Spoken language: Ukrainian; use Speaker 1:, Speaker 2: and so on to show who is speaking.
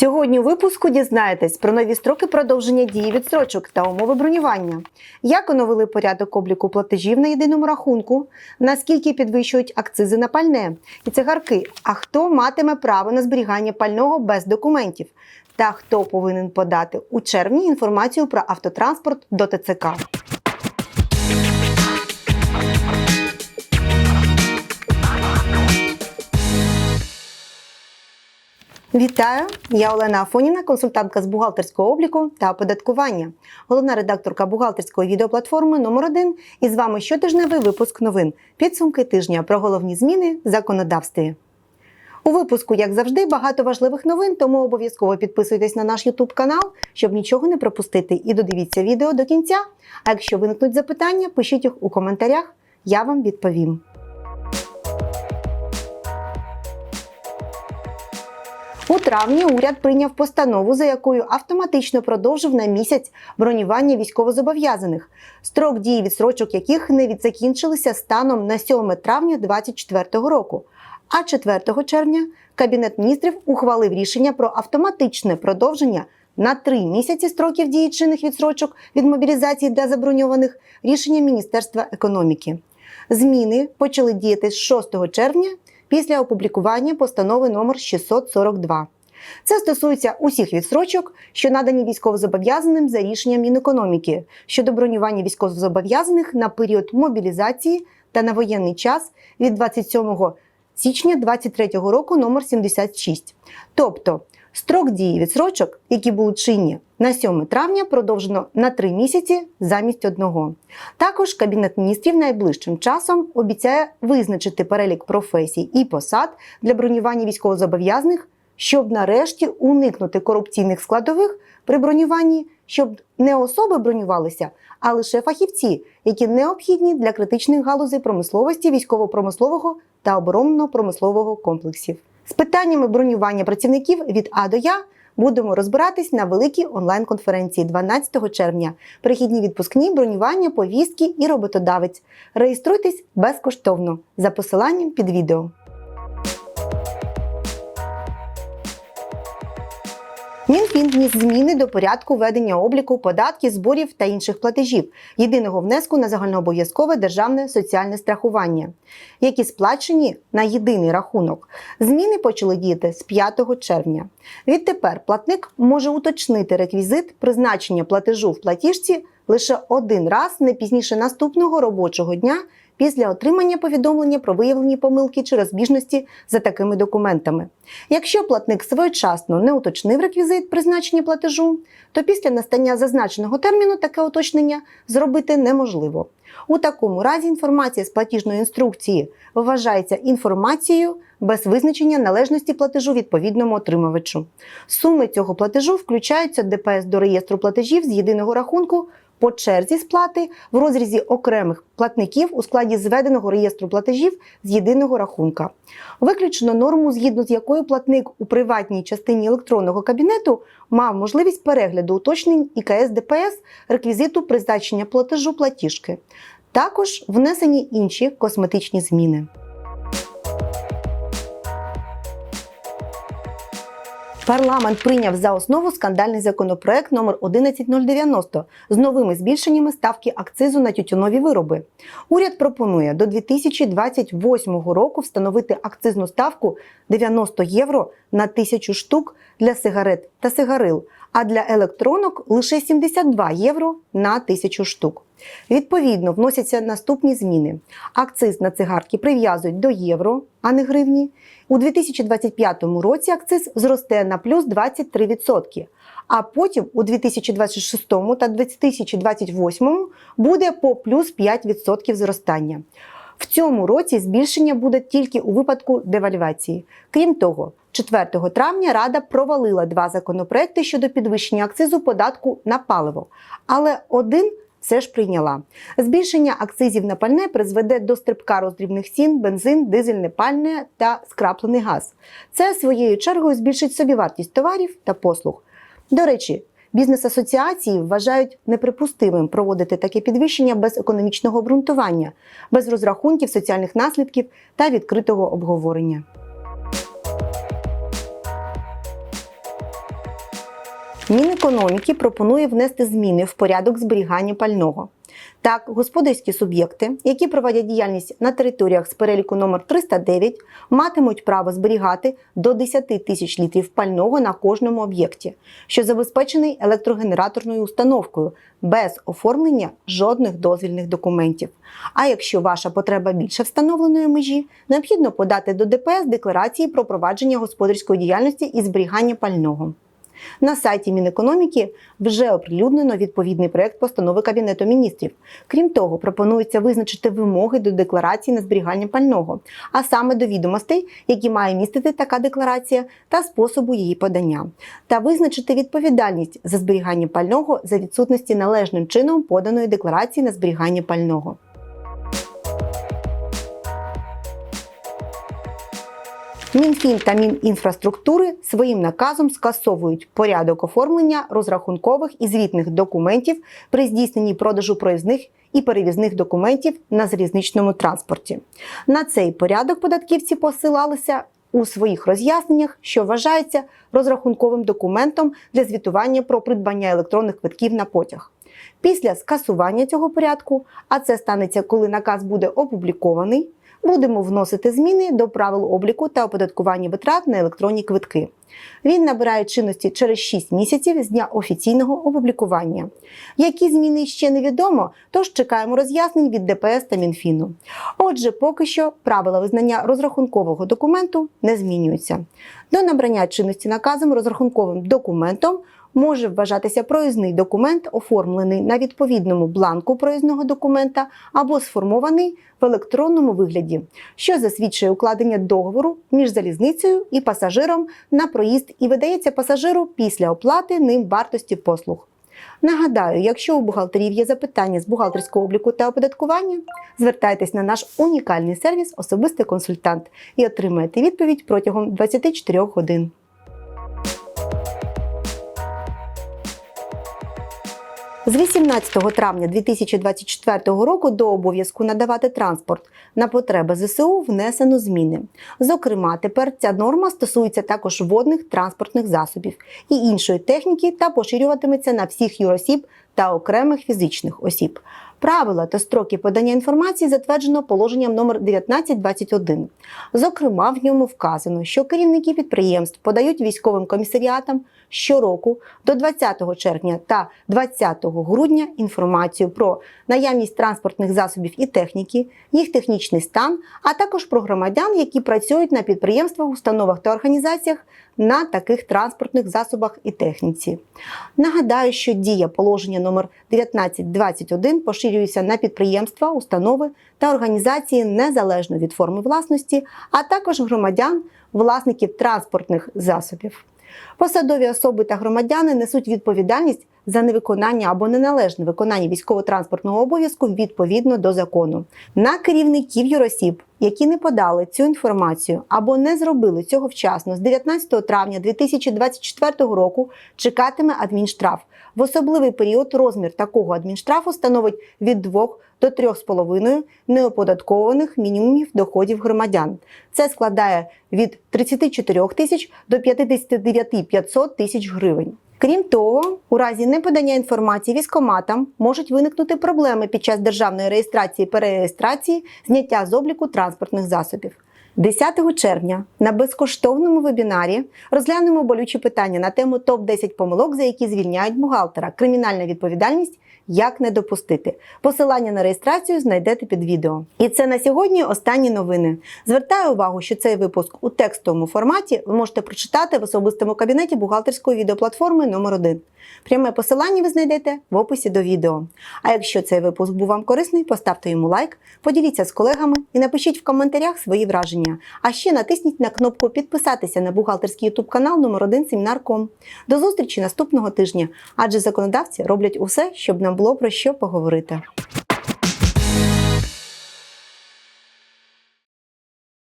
Speaker 1: Сьогодні у випуску дізнаєтесь про нові строки продовження дії відстрочок та умови бронювання, як оновили порядок обліку платежів на єдиному рахунку, наскільки підвищують акцизи на пальне? І цигарки, а хто матиме право на зберігання пального без документів, та хто повинен подати у червні інформацію про автотранспорт до ТЦК. Вітаю! Я Олена Афоніна, консультантка з бухгалтерського обліку та оподаткування, головна редакторка бухгалтерської відеоплатформи номер 1 І з вами щотижневий випуск новин підсумки тижня про головні зміни в законодавстві. У випуску, як завжди, багато важливих новин, тому обов'язково підписуйтесь на наш YouTube канал, щоб нічого не пропустити, і додивіться відео до кінця. А якщо виникнуть запитання, пишіть їх у коментарях, я вам відповім. У травні уряд прийняв постанову, за якою автоматично продовжив на місяць бронювання військовозобов'язаних, строк дії відсрочок яких не відзакінчилися станом на 7 травня 2024 року. А 4 червня Кабінет міністрів ухвалив рішення про автоматичне продовження на три місяці строків дії чинних відсрочок від мобілізації для заброньованих рішення Міністерства економіки. Зміни почали діяти з 6 червня після опублікування постанови номер 642. Це стосується усіх відстрочок, що надані військовозобов'язаним за рішенням Мінекономіки щодо бронювання військовозобов'язаних на період мобілізації та на воєнний час від 27 січня 2023 року номер 76. Тобто строк дії відсрочок, які були чинні на 7 травня, продовжено на 3 місяці замість одного. Також Кабінет міністрів найближчим часом обіцяє визначити перелік професій і посад для бронювання військовозобов'язаних, щоб нарешті уникнути корупційних складових при бронюванні, щоб не особи бронювалися, а лише фахівці, які необхідні для критичних галузей промисловості, військово-промислового та оборонно-промислового комплексів. З питаннями бронювання працівників від А до Я будемо розбиратись на великій онлайн-конференції 12 червня. Перехідні відпускні, бронювання, повістки і роботодавець. Реєструйтесь безкоштовно за посиланням під відео. Мінфін вніс зміни до порядку ведення обліку податків, зборів та інших платежів, єдиного внеску на загальнообов'язкове державне соціальне страхування, які сплачені на єдиний рахунок. Зміни почали діяти з 5 червня. Відтепер платник може уточнити реквізит призначення платежу в платіжці лише один раз не пізніше наступного робочого дня після отримання повідомлення про виявлені помилки чи розбіжності за такими документами. Якщо платник своєчасно не уточнив реквізит призначення платежу, то після настання зазначеного терміну таке уточнення зробити неможливо. У такому разі інформація з платіжної інструкції вважається інформацією без визначення належності платежу відповідному отримувачу. Суми цього платежу включаються ДПС до реєстру платежів з єдиного рахунку по черзі сплати в розрізі окремих платників у складі зведеного реєстру платежів з єдиного рахунка. Виключено норму, згідно з якою платник у приватній частині електронного кабінету мав можливість перегляду уточнень ІКС ДПС реквізиту призначення платежу платіжки. Також внесені інші косметичні зміни. Парламент прийняв за основу скандальний законопроект номер 11090 з новими збільшеннями ставки акцизу на тютюнові вироби. Уряд пропонує до 2028 року встановити акцизну ставку 90 євро на тисячу штук для сигарет та сигарил, а для електронок лише 72 євро на тисячу штук. Відповідно, вносяться наступні зміни. Акциз на цигарки прив'язують до євро, а не гривні. У 2025 році акциз зросте на плюс 23%, а потім у 2026 та 2028 буде по плюс 5% зростання. В цьому році збільшення буде тільки у випадку девальвації. Крім того, 4 травня Рада провалила два законопроекти щодо підвищення акцизу податку на паливо, але один все ж прийняла. Збільшення акцизів на пальне призведе до стрибка роздрібних цін, бензин, дизельне пальне та скраплений газ. Це своєю чергою збільшить собівартість товарів та послуг. До речі, бізнес-асоціації вважають неприпустимим проводити таке підвищення без економічного обґрунтування, без розрахунків соціальних наслідків та відкритого обговорення. Мінекономіки пропонує внести зміни в порядок зберігання пального. Так, господарські суб'єкти, які проводять діяльність на територіях з переліку номер 309, матимуть право зберігати до 10 тисяч літрів пального на кожному об'єкті, що забезпечений електрогенераторною установкою без оформлення жодних дозвільних документів. А якщо ваша потреба більше встановленої межі, необхідно подати до ДПС декларації про провадження господарської діяльності і зберігання пального. На сайті Мінекономіки вже оприлюднено відповідний проект постанови Кабінету міністрів. Крім того, пропонується визначити вимоги до декларації на зберігання пального, а саме до відомостей, які має містити така декларація, та способу її подання, та визначити відповідальність за зберігання пального за відсутності належним чином поданої декларації на зберігання пального. Мінфін та Мінінфраструктури своїм наказом скасовують порядок оформлення розрахункових і звітних документів при здійсненні продажу проїзних і перевізних документів на залізничному транспорті. На цей порядок податківці посилалися у своїх роз'ясненнях, що вважається розрахунковим документом для звітування про придбання електронних квитків на потяг. Після скасування цього порядку, а це станеться, коли наказ буде опублікований, будемо вносити зміни до правил обліку та оподаткування витрат на електронні квитки. Він набирає чинності через 6 місяців з дня офіційного опублікування. Які зміни ще невідомо, тож чекаємо роз'яснень від ДПС та Мінфіну. Отже, поки що правила визнання розрахункового документу не змінюються. До набрання чинності наказом розрахунковим документом може вважатися проїзний документ, оформлений на відповідному бланку проїзного документа або сформований в електронному вигляді, що засвідчує укладення договору між залізницею і пасажиром на проїзд і видається пасажиру після оплати ним вартості послуг. Нагадаю, якщо у бухгалтерів є запитання з бухгалтерського обліку та оподаткування, звертайтесь на наш унікальний сервіс Особистий консультант і отримаєте відповідь протягом 24 годин. З 18 травня 2024 року до обов'язку надавати транспорт на потреби ЗСУ внесено зміни. Зокрема, тепер ця норма стосується також водних транспортних засобів і іншої техніки та поширюватиметься на всіх юросіб та окремих фізичних осіб. Правила та строки подання інформації затверджено положенням номер 1921. Зокрема, в ньому вказано, що керівники підприємств подають військовим комісаріатам щороку до 20 червня та 20 грудня інформацію про наявність транспортних засобів і техніки, їх технічний стан, а також про громадян, які працюють на підприємствах, установах та організаціях на таких транспортних засобах і техніці. Нагадаю, що дія положення номер 1921 поширюється на підприємства, установи та організації незалежно від форми власності, а також громадян, власників транспортних засобів. Посадові особи та громадяни несуть відповідальність за невиконання або неналежне виконання військово-транспортного обов'язку відповідно до закону. На керівників юросіб, які не подали цю інформацію або не зробили цього вчасно з 19 травня 2024 року, чекатиме адмінштраф. В особливий період розмір такого адмінштрафу становить від 2 до 3,5 неоподаткованих мінімумів доходів громадян. Це складає від 34 тисяч до 59 500 тисяч гривень. Крім того, у разі неподання інформації військоматам можуть виникнути проблеми під час державної реєстрації перереєстрації, зняття з обліку транспортних засобів. 10 червня на безкоштовному вебінарі розглянемо болючі питання на тему топ-10 помилок, за які звільняють бухгалтера, кримінальна відповідальність, як не допустити. Посилання на реєстрацію знайдете під відео. І це на сьогодні останні новини. Звертаю увагу, що цей випуск у текстовому форматі ви можете прочитати в особистому кабінеті бухгалтерської відеоплатформи номер 1 Пряме посилання ви знайдете в описі до відео. А якщо цей випуск був вам корисний, поставте йому лайк, поділіться з колегами і напишіть в коментарях свої враження. А ще натисніть на кнопку підписатися на бухгалтерський ютуб канал номер 1 Семінар.ком. До зустрічі наступного тижня, адже законодавці роблять усе, щоб нам було про що поговорити.